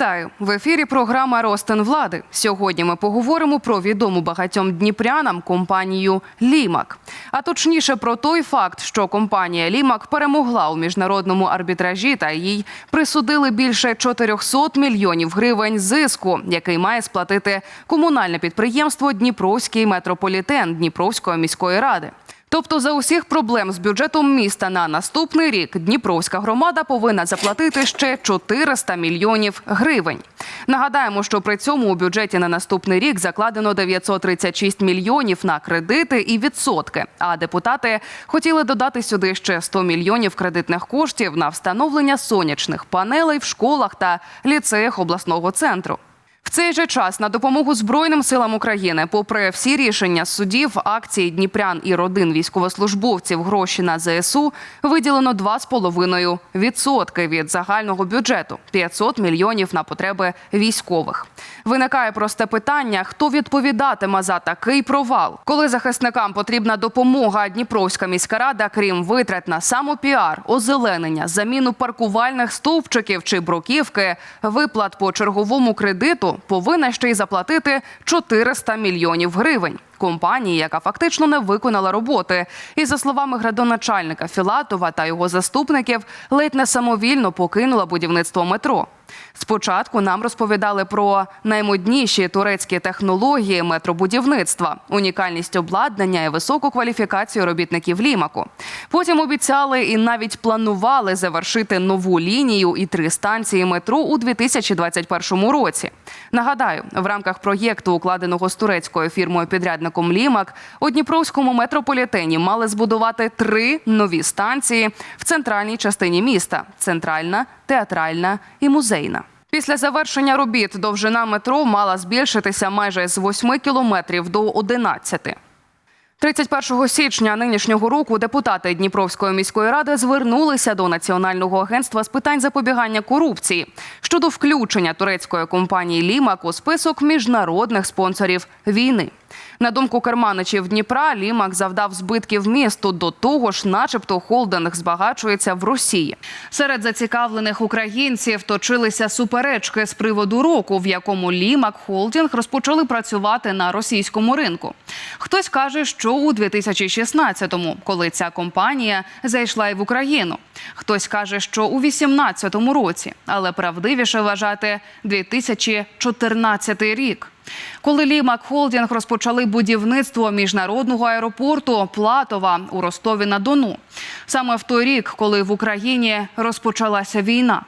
Вітаю в ефірі. Програма Ростин влади. Сьогодні ми поговоримо про відому багатьом дніпрянам компанію Лімак. А точніше про той факт, що компанія Лімак перемогла у міжнародному арбітражі та їй присудили більше 400 мільйонів гривень зиску, який має сплатити комунальне підприємство Дніпровський метрополітен Дніпровської міської ради. Тобто за усіх проблем з бюджетом міста на наступний рік Дніпровська громада повинна заплатити ще 400 мільйонів гривень. Нагадаємо, що при цьому у бюджеті на наступний рік закладено 936 мільйонів на кредити і відсотки. А депутати хотіли додати сюди ще 100 мільйонів кредитних коштів на встановлення сонячних панелей в школах та ліцеях обласного центру. Цей же час на допомогу Збройним силам України, попри всі рішення судів, акції Дніпрян і родин військовослужбовців, гроші на ЗСУ виділено 2,5% відсотки від загального бюджету 500 мільйонів на потреби військових. Виникає просте питання: хто відповідатиме за такий провал, коли захисникам потрібна допомога? Дніпровська міська рада, крім витрат на самопіар, озеленення, заміну паркувальних стовпчиків чи бруківки, виплат по черговому кредиту, повинна ще й заплатити 400 мільйонів гривень. Компанії, яка фактично не виконала роботи, і за словами градоначальника Філатова та його заступників, ледь не самовільно покинула будівництво метро. Спочатку нам розповідали про наймодніші турецькі технології метробудівництва, унікальність обладнання і високу кваліфікацію робітників лімаку. Потім обіцяли і навіть планували завершити нову лінію і три станції метро у 2021 році. Нагадаю, в рамках проєкту, укладеного з турецькою фірмою підрядником Лімак, у Дніпровському метрополітені мали збудувати три нові станції в центральній частині міста: центральна, театральна і музейна. Після завершення робіт довжина метро мала збільшитися майже з 8 кілометрів до 11. 31 січня нинішнього року депутати Дніпровської міської ради звернулися до Національного агентства з питань запобігання корупції щодо включення турецької компанії Лімак у список міжнародних спонсорів війни. На думку керманичів Дніпра, Лімак завдав збитків місту до того ж, начебто, холдинг збагачується в Росії. Серед зацікавлених українців точилися суперечки з приводу року, в якому Лімак Холдинг розпочали працювати на російському ринку. Хтось каже, що у 2016-му, коли ця компанія зайшла і в Україну. Хтось каже, що у 2018 році, але правдивіше вважати 2014 рік. Коли Лімак Холдінг розпочали будівництво міжнародного аеропорту Платова у Ростові на Дону, саме в той рік, коли в Україні розпочалася війна.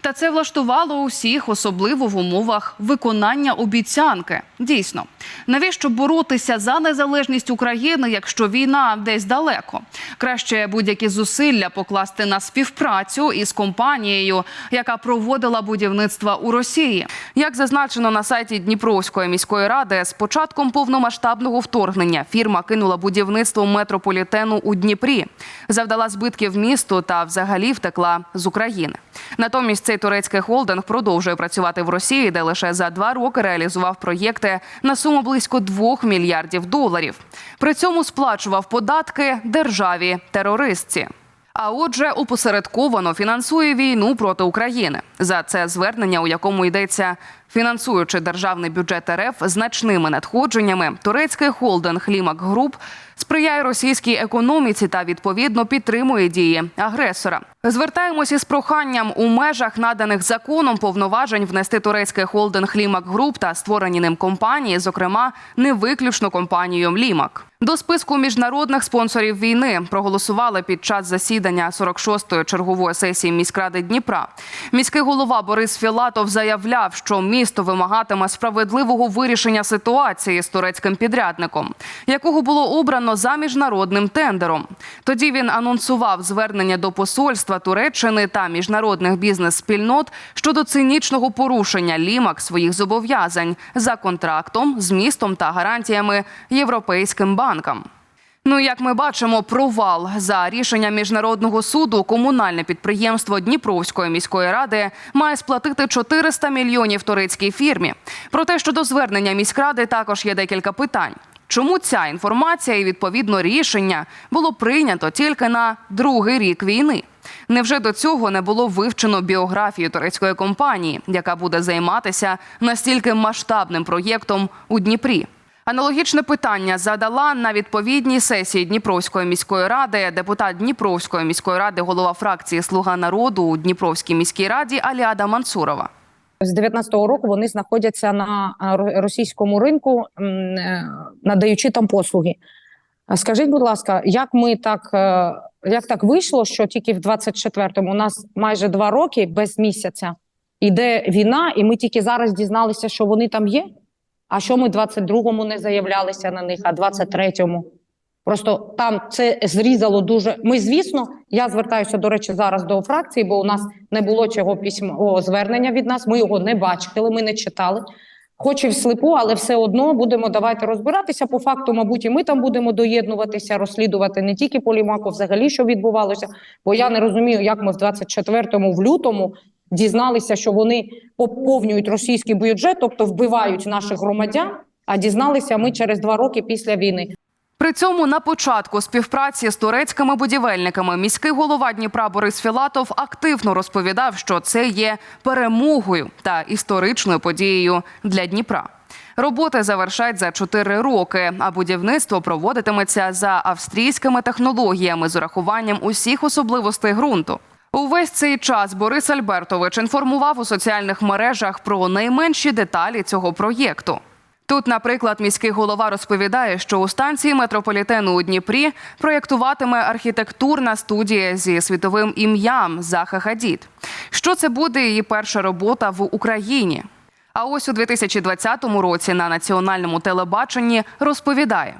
Та це влаштувало усіх, особливо в умовах виконання обіцянки. Дійсно, навіщо боротися за незалежність України, якщо війна десь далеко? Краще будь-які зусилля покласти на співпрацю із компанією, яка проводила будівництво у Росії. Як зазначено на сайті Дніпровської міської ради, з початком повномасштабного вторгнення фірма кинула будівництво метрополітену у Дніпрі, завдала збитків місту та взагалі втекла з України. Натомість цей турецький холдинг продовжує працювати в Росії, де лише за два роки реалізував проєкти на суму близько 2 мільярдів доларів. При цьому сплачував податки державі терористці. А отже, опосередковано фінансує війну проти України. За це звернення, у якому йдеться фінансуючи державний бюджет РФ значними надходженнями, турецький холдинг Лімак Груп сприяє російській економіці та відповідно підтримує дії агресора. Звертаємося з проханням у межах наданих законом повноважень внести турецький холдинг Лімак Груп та створені ним компанії, зокрема не виключно компанією Лімак. До списку міжнародних спонсорів війни проголосували під час засідання 46-ї чергової сесії міськради Дніпра. Міський голова Борис Філатов заявляв, що місто вимагатиме справедливого вирішення ситуації з турецьким підрядником, якого було обрано за міжнародним тендером. Тоді він анонсував звернення до посольства Туреччини та міжнародних бізнес-спільнот щодо цинічного порушення лімак своїх зобов'язань за контрактом, змістом та гарантіями європейським банкам. Ну, як ми бачимо, провал за рішенням міжнародного суду комунальне підприємство Дніпровської міської ради має сплатити 400 мільйонів турецькій фірмі. Проте щодо звернення міськради також є декілька питань. Чому ця інформація і відповідно рішення було прийнято тільки на другий рік війни? Невже до цього не було вивчено біографію турецької компанії, яка буде займатися настільки масштабним проєктом у Дніпрі? Аналогічне питання задала на відповідній сесії Дніпровської міської ради депутат Дніпровської міської ради, голова фракції Слуга народу у Дніпровській міській раді Аліада Мансурова. З 19-го року вони знаходяться на а, російському ринку, е, надаючи там послуги. Скажіть, будь ласка, як ми так, е, як так вийшло, що тільки в 24-му у нас майже два роки без місяця йде війна, і ми тільки зараз дізналися, що вони там є? А що ми 22-му не заявлялися на них, а 23-му? Просто там це зрізало дуже. Ми, звісно, я звертаюся, до речі, зараз до фракції, бо у нас не було цього письмового звернення від нас. Ми його не бачили, ми не читали. Хоч і всліпу, але все одно будемо давайте розбиратися. По факту, мабуть, і ми там будемо доєднуватися, розслідувати не тільки по лімаку, взагалі, що відбувалося. Бо я не розумію, як ми в 24-му, в лютому дізналися, що вони поповнюють російський бюджет, тобто вбивають наших громадян. А дізналися ми через два роки після війни. При цьому на початку співпраці з турецькими будівельниками міський голова Дніпра Борис Філатов активно розповідав, що це є перемогою та історичною подією для Дніпра. Роботи завершать за 4 роки, а будівництво проводитиметься за австрійськими технологіями з урахуванням усіх особливостей ґрунту. Увесь цей час Борис Альбертович інформував у соціальних мережах про найменші деталі цього проєкту. Тут, наприклад, міський голова розповідає, що у станції метрополітену у Дніпрі проєктуватиме архітектурна студія зі світовим ім'ям Заха Хадід. Що це буде її перша робота в Україні? А ось у 2020 році на національному телебаченні розповідає.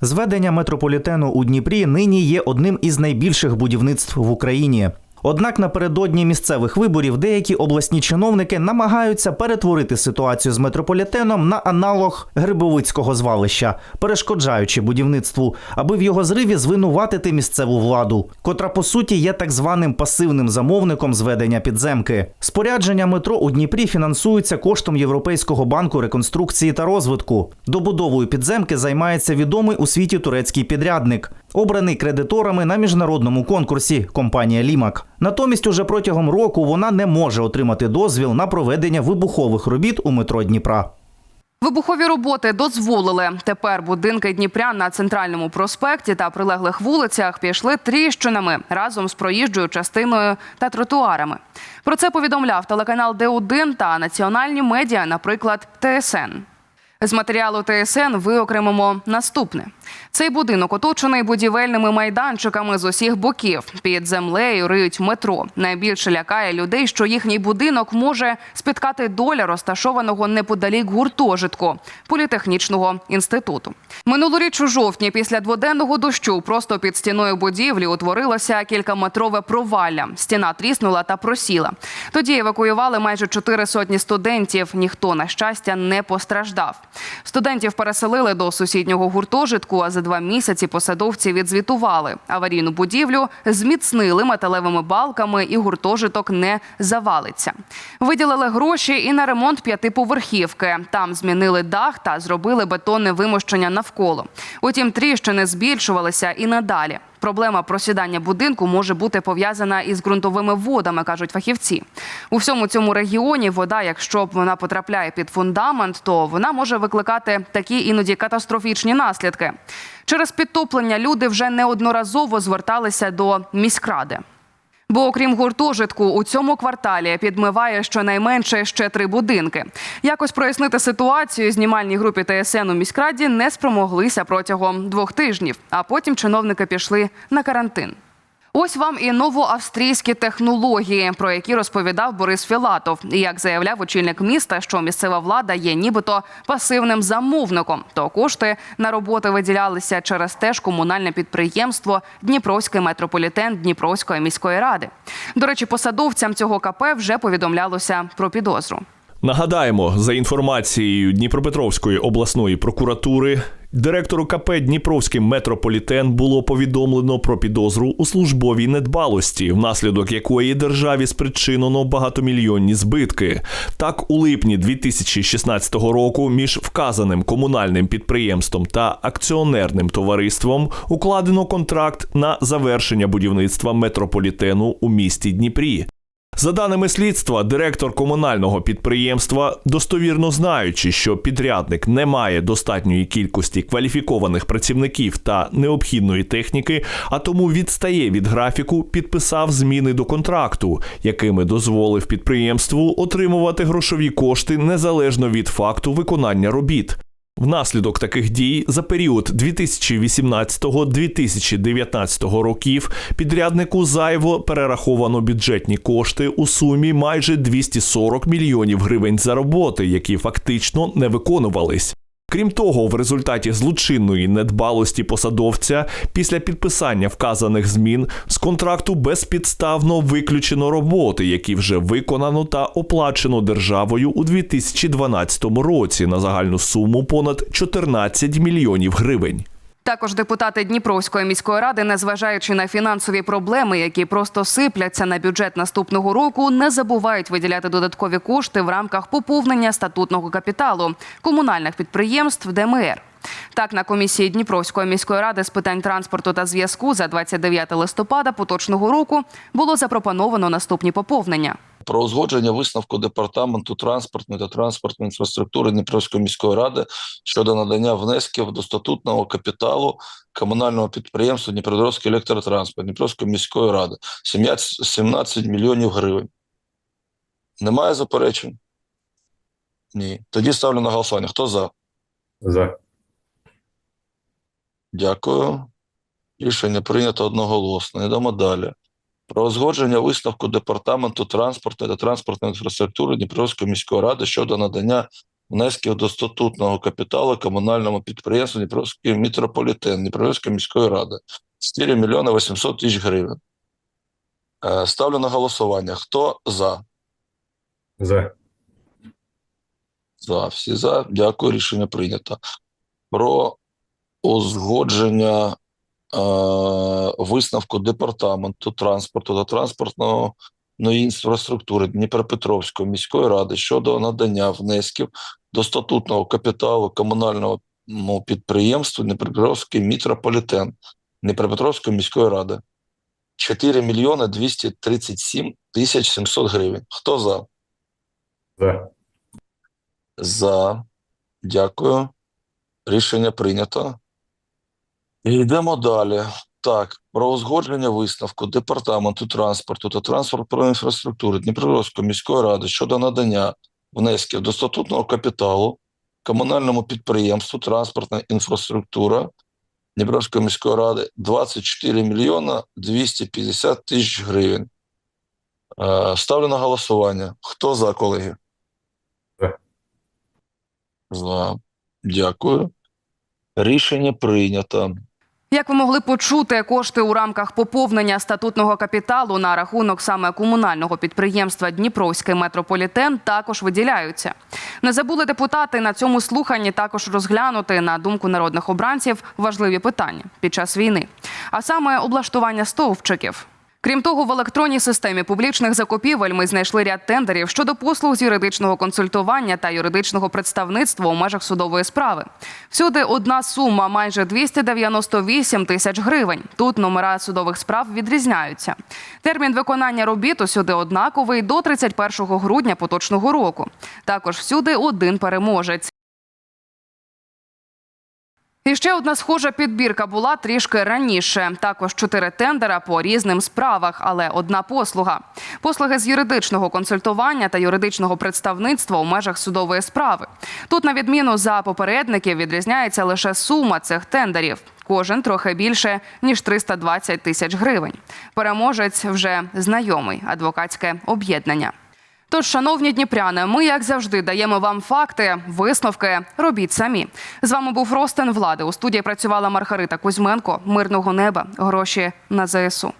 Зведення метрополітену у Дніпрі нині є одним із найбільших будівництв в Україні. Однак напередодні місцевих виборів деякі обласні чиновники намагаються перетворити ситуацію з метрополітеном на аналог Грибовицького звалища, перешкоджаючи будівництву, аби в його зриві звинуватити місцеву владу, котра по суті є так званим пасивним замовником зведення підземки. Спорядження метро у Дніпрі фінансується коштом Європейського банку реконструкції та розвитку. Добудовою підземки займається відомий у світі турецький підрядник, обраний кредиторами на міжнародному конкурсі компанія Лімак. Натомість, уже протягом року вона не може отримати дозвіл на проведення вибухових робіт у метро Дніпра. Вибухові роботи дозволили. Тепер будинки Дніпря на центральному проспекті та прилеглих вулицях пішли тріщинами разом з проїжджою частиною та тротуарами. Про це повідомляв телеканал Д1 та національні медіа, наприклад, ТСН. З матеріалу ТСН виокремимо наступне: цей будинок оточений будівельними майданчиками з усіх боків. Під землею риють метро. Найбільше лякає людей, що їхній будинок може спіткати доля розташованого неподалік гуртожитку політехнічного інституту. Минулоріч у жовтні, після дводенного дощу, просто під стіною будівлі утворилося кількаметрове провалля. Стіна тріснула та просіла. Тоді евакуювали майже чотири сотні студентів. Ніхто на щастя не постраждав. Студентів переселили до сусіднього гуртожитку. А за два місяці посадовці відзвітували. Аварійну будівлю зміцнили металевими балками, і гуртожиток не завалиться. Виділили гроші і на ремонт п'ятиповерхівки. Там змінили дах та зробили бетонне вимощення навколо. Утім, тріщини збільшувалися і надалі. Проблема просідання будинку може бути пов'язана із ґрунтовими водами, кажуть фахівці. У всьому цьому регіоні вода, якщо вона потрапляє під фундамент, то вона може викликати такі іноді катастрофічні наслідки. Через підтоплення люди вже неодноразово зверталися до міськради. Бо окрім гуртожитку, у цьому кварталі підмиває щонайменше ще три будинки. Якось прояснити ситуацію знімальній групі ТСН у міськраді не спромоглися протягом двох тижнів, а потім чиновники пішли на карантин. Ось вам і новоавстрійські технології, про які розповідав Борис Філатов. І як заявляв очільник міста, що місцева влада є нібито пасивним замовником, то кошти на роботи виділялися через теж комунальне підприємство Дніпровський метрополітен Дніпровської міської ради. До речі, посадовцям цього КП вже повідомлялося про підозру. Нагадаємо, за інформацією Дніпропетровської обласної прокуратури, Директору КП Дніпровський метрополітен було повідомлено про підозру у службовій недбалості, внаслідок якої державі спричинено багатомільйонні збитки. Так, у липні 2016 року між вказаним комунальним підприємством та акціонерним товариством укладено контракт на завершення будівництва метрополітену у місті Дніпрі. За даними слідства, директор комунального підприємства, достовірно знаючи, що підрядник не має достатньої кількості кваліфікованих працівників та необхідної техніки, а тому відстає від графіку, підписав зміни до контракту, якими дозволив підприємству отримувати грошові кошти незалежно від факту виконання робіт. Внаслідок таких дій за період 2018-2019 років підряднику зайво перераховано бюджетні кошти у сумі майже 240 мільйонів гривень за роботи, які фактично не виконувались. Крім того, в результаті злочинної недбалості посадовця після підписання вказаних змін з контракту безпідставно виключено роботи, які вже виконано та оплачено державою у 2012 році на загальну суму понад 14 мільйонів гривень. Також депутати Дніпровської міської ради, незважаючи на фінансові проблеми, які просто сипляться на бюджет наступного року, не забувають виділяти додаткові кошти в рамках поповнення статутного капіталу комунальних підприємств ДМР. Так, на комісії Дніпровської міської ради з питань транспорту та зв'язку за 29 листопада поточного року було запропоновано наступні поповнення. Про узгодження висновку департаменту транспортної та транспортної інфраструктури Дніпровської міської ради щодо надання внесків до статутного капіталу комунального підприємства Дніпропетровський електротранспорт Дніпровської міської ради 17 17 мільйонів гривень. Немає заперечень? Ні. Тоді ставлю на голосування. Хто за? За. Дякую. Рішення прийнято одноголосно. Йдемо далі. Про узгодження висновку департаменту транспорту та транспортної інфраструктури Дніпровської міської ради щодо надання внесків до статутного капіталу комунальному підприємству Дніпровський метрополітен Дніпровської міської ради 4 мільйони 800 тисяч гривень. Е, Ставлю на голосування. Хто за? За. За. Всі за. Дякую. Рішення прийнято. Про узгодження висновку департаменту транспорту та транспортної інфраструктури Дніпропетровської міської ради щодо надання внесків до статутного капіталу комунального підприємства Дніпропетровський метрополітен Дніпропетровської міської ради 4 мільйони 237 тисяч 700 гривень. Хто за? За. За. Дякую. Рішення прийнято. Йдемо далі. Так, про узгодження висновку Департаменту транспорту та транспортної інфраструктури Дніпропетровської міської ради щодо надання внесків до статутного капіталу комунальному підприємству транспортна інфраструктура Дніпровської міської ради 24 мільйона 250 тисяч гривень. Е, Ставлю на голосування. Хто за, колеги? За. Дякую. Рішення прийнято. Як ви могли почути, кошти у рамках поповнення статутного капіталу на рахунок саме комунального підприємства Дніпровський метрополітен також виділяються. Не забули депутати на цьому слуханні також розглянути на думку народних обранців важливі питання під час війни, а саме облаштування стовпчиків. Крім того, в електронній системі публічних закупівель ми знайшли ряд тендерів щодо послуг з юридичного консультування та юридичного представництва у межах судової справи. Всюди одна сума майже 298 тисяч гривень. Тут номера судових справ відрізняються. Термін виконання робіт усюди однаковий до 31 грудня поточного року. Також всюди один переможець. І ще одна схожа підбірка була трішки раніше. Також чотири тендера по різним справах, але одна послуга. Послуги з юридичного консультування та юридичного представництва у межах судової справи. Тут, на відміну за попередників, відрізняється лише сума цих тендерів. Кожен трохи більше ніж 320 тисяч гривень. Переможець вже знайомий адвокатське об'єднання. Тож, шановні дніпряни, ми, як завжди, даємо вам факти, висновки. Робіть самі. З вами був Ростен Влади. У студії працювала Маргарита Кузьменко. Мирного неба, гроші на ЗСУ.